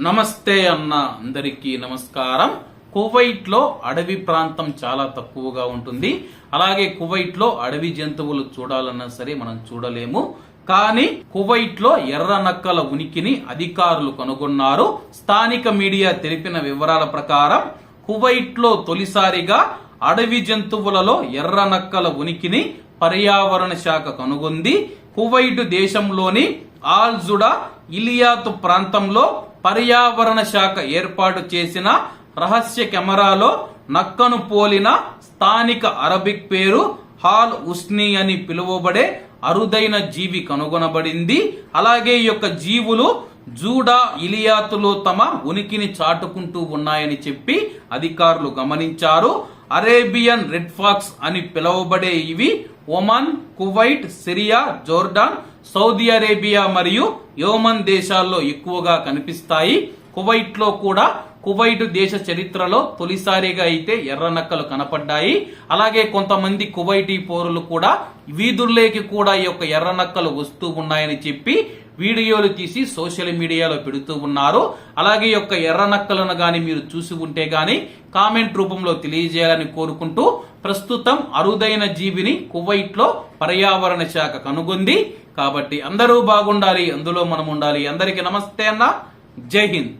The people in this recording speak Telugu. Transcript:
నమస్తే అన్న అందరికీ నమస్కారం. కువైట్లో అడవి ప్రాంతం చాలా తక్కువగా ఉంటుంది. అలాగే కువైట్లో అడవి జంతువులు చూడాలన్నా సరే మనం చూడలేము. కానీ కువైట్లో ఎర్ర నక్కల ఉనికిని అధికారులు కనుగొన్నారు. స్థానిక మీడియా తెలిపిన వివరాల ప్రకారం కువైట్లో తొలిసారిగా అడవి జంతువులలో ఎర్ర నక్కల ఉనికిని పర్యావరణ శాఖ కనుగొంది. కువైట్ దేశంలోని ఆల్జుడా ఇలియాతు ప్రాంతంలో పర్యావరణ శాఖ ఏర్పాటు చేసిన రహస్య కెమెరాలో నక్కను పోలిన స్థానిక అరబిక్ పేరు హాల్ ఉస్ని అని పిలువబడే అరుదైన జీవి కనుగొనబడింది. అలాగే ఈ యొక్క జీవులు జూడా ఇలియాతులో తమ ఉనికిని చాటుకుంటూ ఉన్నాయని చెప్పి అధికారులు గమనించారు. అరేబియన్ రెడ్ ఫాక్స్ అని పిలువబడే ఇవి Oman Kuwait Syria Jordan Saudi Arabia మరియు యోమన్ దేశాల్లో ఎక్కువగా కనిపిస్తాయి. కువైట్లో కూడా కువైట్ దేశ చరిత్రలో తొలిసారిగా అయితే ఎర్ర నక్కలు కనపడ్డాయి. అలాగే కొంతమంది కువైటీ పౌరులు కూడా వీధుల్లోకి కూడా ఈ యొక్క ఎర్ర నక్కలు వస్తూ ఉన్నాయని చెప్పి వీడియోలు తీసి సోషల్ మీడియాలో పెడుతూ ఉన్నారు. అలాగే యొక్క ఎర్ర నక్కలను గాని మీరు చూసి ఉంటే గాని కామెంట్ రూపంలో తెలియజేయాలని కోరుకుంటూ ప్రస్తుతం అరుదైన జీవిని కువైట్లో పర్యావరణ శాఖ కనుగొంది. కాబట్టి అందరూ బాగుండాలి అందులో మనం ఉండాలి అందరికీ నమస్తే అన్న. జై హింద్.